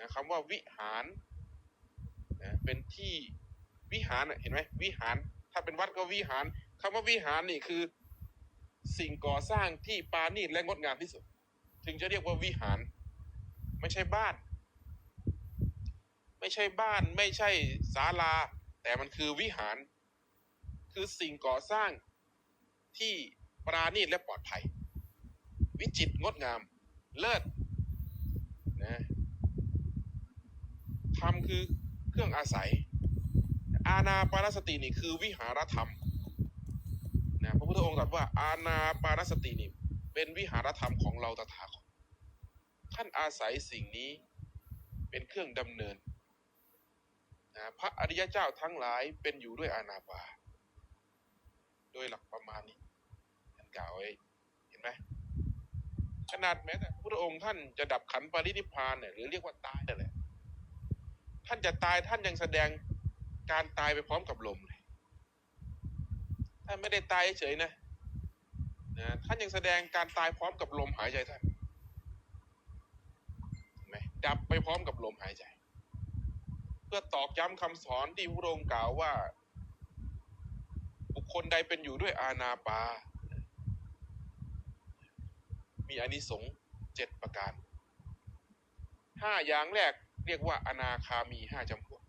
นะคำว่าวิหารนะเป็นที่วิหารเห็นไหมวิหาร ถ้าเป็นวัดก็วิหารคำว่าวิหารนี่คือ สิ่งก่อสร้างที่ปราณีตและงดงามที่สุด ถึงจะเรียกว่าวิหาร ไม่ใช่บ้าน ไม่ใช่บ้านไม่ใช่ศาลา แต่มันคือวิหาร คือสิ่งก่อสร้างที่ปราณีตและปลอดภัย วิจิตรงดงาม เลิศนะ ธรรมคือเครื่องอาศัย อาณาปานสตินี่คือวิหารธรรมนะพระพุทธองค์ตรัสว่าอาณาปานสตินี่เป็นวิหารธรรมของเราตถาคตท่านอาศัยสิ่งนี้เป็นเครื่องดำเนินนะพระอริยเจ้าทั้งหลายเป็นอยู่ด้วยอาณาปาโดยหลักประมาณนี้ท่านกล่าวไว้เห็นไหมขนาดแม้แต่พระองค์ท่านจะดับขันปรินิพพานเนี่ยหรือเรียกว่าตายนั่นแหละ ท่านจะตายท่านยังแสดงการตายไปพร้อมกับลมเลยท่านไม่ได้ตายเฉยๆนะนะท่านยังแสดงการตายพร้อมกับลมหายใจท่านไหมดับไปพร้อมกับลมหายใจ เพื่อตอกย้ำคำสอนที่พระองค์กล่าวว่า บุคคลใดเป็นอยู่ด้วยอาณาปา มีอานิสงส์เจ็ดประการห้าอย่างแรก เรียกว่าอนาคามีห้าจำพวก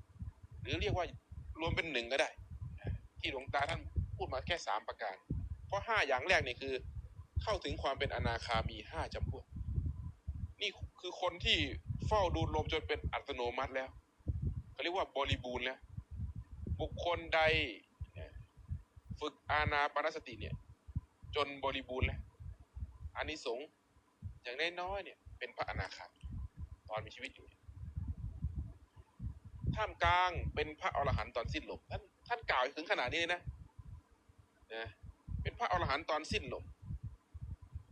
หรือเรียกว่ารวมเป็นหนึ่งก็ได้ ที่หลวงตาท่านพูดมาแค่สามประการ เพราะห้าอย่างแรกนี่คือ เข้าถึงความเป็นอนาคามีห้าจำพวก นี่คือคนที่เฝ้าดูลมจนเป็นอัตโนมัติแล้วเขาเรียกว่าบริบูรณ์แล้ว บุคคลใดฝึกอาณาปานสติเนี่ย จนบริบูรณ์แล้วอานิสงส์อย่างน้อยๆเนี่ย เป็นพระอนาคามีตอนมีชีวิตอยู่ ท่ามกลางเป็นพระอรหันต์ตอนสิ้นลมท่านท่านกล่าวถึงขนาดนี้เลยนะนะเป็นพระอรหันต์ตอนสิ้นลม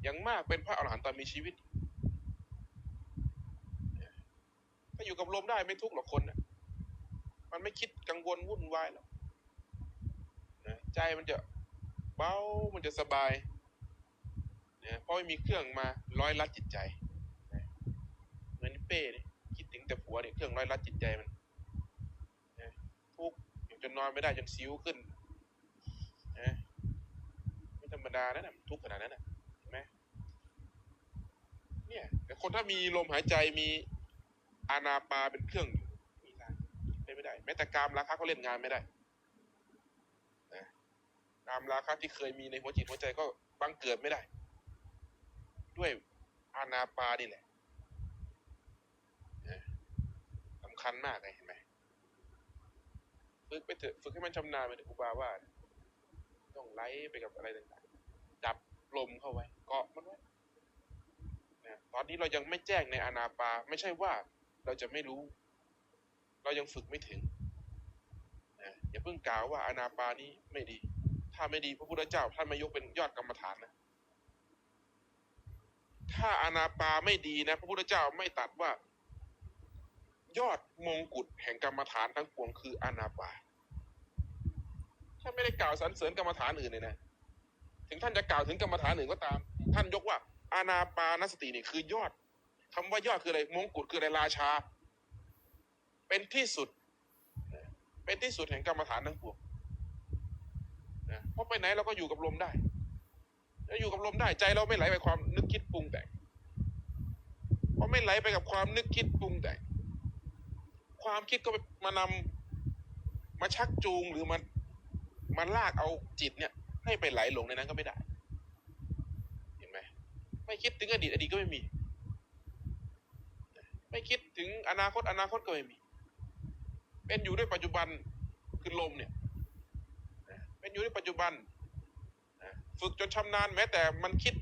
อย่างมากเป็นพระอรหันต์ตอนมีชีวิต ถ้าอยู่กับลมได้ไม่ทุกข์หรอกคนนะมันไม่คิดกังวลวุ่นวายหรอกนะใจมันจะเบา มันจะสบายนะเพราะไม่มีเครื่องมาร้อยลัดจิตใจนะเหมือนเป้เนี่ยคิดถึงแต่ผัวเนี่ยเครื่องร้อยลัดจิตใจมัน นอนไม่ได้จนสิวขึ้นนะไม่ธรรมดานะนะทุกข์ขนาดนั้นนะเห็นไหมเนี่ยแต่คนถ้ามีลมหายใจมีอานาปาเป็นเครื่องอยู่มีทางเป็นไม่ได้ แม้แต่กามราคะก็เล่นงานไม่ได้นะกามราคะที่เคยมีในหัวจิตหัวใจก็บังเกิดไม่ได้ ด้วยอานาปานี่แหละนะสำคัญมากเลยเห็นไหม ฝึกไปเถอะฝึกให้มันชำนาญไปเถอะครูบาว่า ต้องไล่ไปกับอะไรต่างๆ จับลมเข้าไว้ เกาะมันไว้นะตอนนี้เรายังไม่แจ้งในอานาปา ไม่ใช่ว่าเราจะไม่รู้ เรายังฝึกไม่ถึงนะอย่าเพิ่งกล่าวว่าอานาปานี้ไม่ดี ถ้าไม่ดีพระพุทธเจ้าท่านไม่ยกเป็นยอดกรรมฐานนะถ้าอานาปาไม่ดีนะ พระพุทธเจ้าไม่ตัดว่า ยอดมงกุฎแห่งกรรมฐานทั้งปวงคืออนาปาท่านไม่ได้กล่าวสรรเสริญกรรมฐานอื่นเลยนะ ถึงท่านจะกล่าวถึงกรรมฐานอื่นก็ตาม ท่านยกว่าอานาปานสตินี่คือยอดคำว่ายอดคืออะไร มงกุฎคืออะไรราชา เป็นที่สุด เป็นที่สุดแห่งกรรมฐานทั้งปวงนะเพราะไปไหนเราก็อยู่กับลมได้เราอยู่กับลมได้ใจเราไม่ไหลไปความนึกคิดปรุงแต่งเพราะไม่ไหลไปกับความนึกคิดปรุงแต่ง ความคิดก็มานำมาชักจูงหรือมันมันลากเอาจิตเนี่ย ให้ไปไหลหลงในนั้นก็ไม่ได้ เห็นไหมไม่คิดถึงอดีตอดีตก็ไม่มี ไม่คิดถึงอนาคตอนาคตก็ไม่มี เป็นอยู่ด้วยปัจจุบันคือลมเนี่ย เป็นอยู่ด้วยปัจจุบันฝึกจนชำนาญแม้แต่มันคิด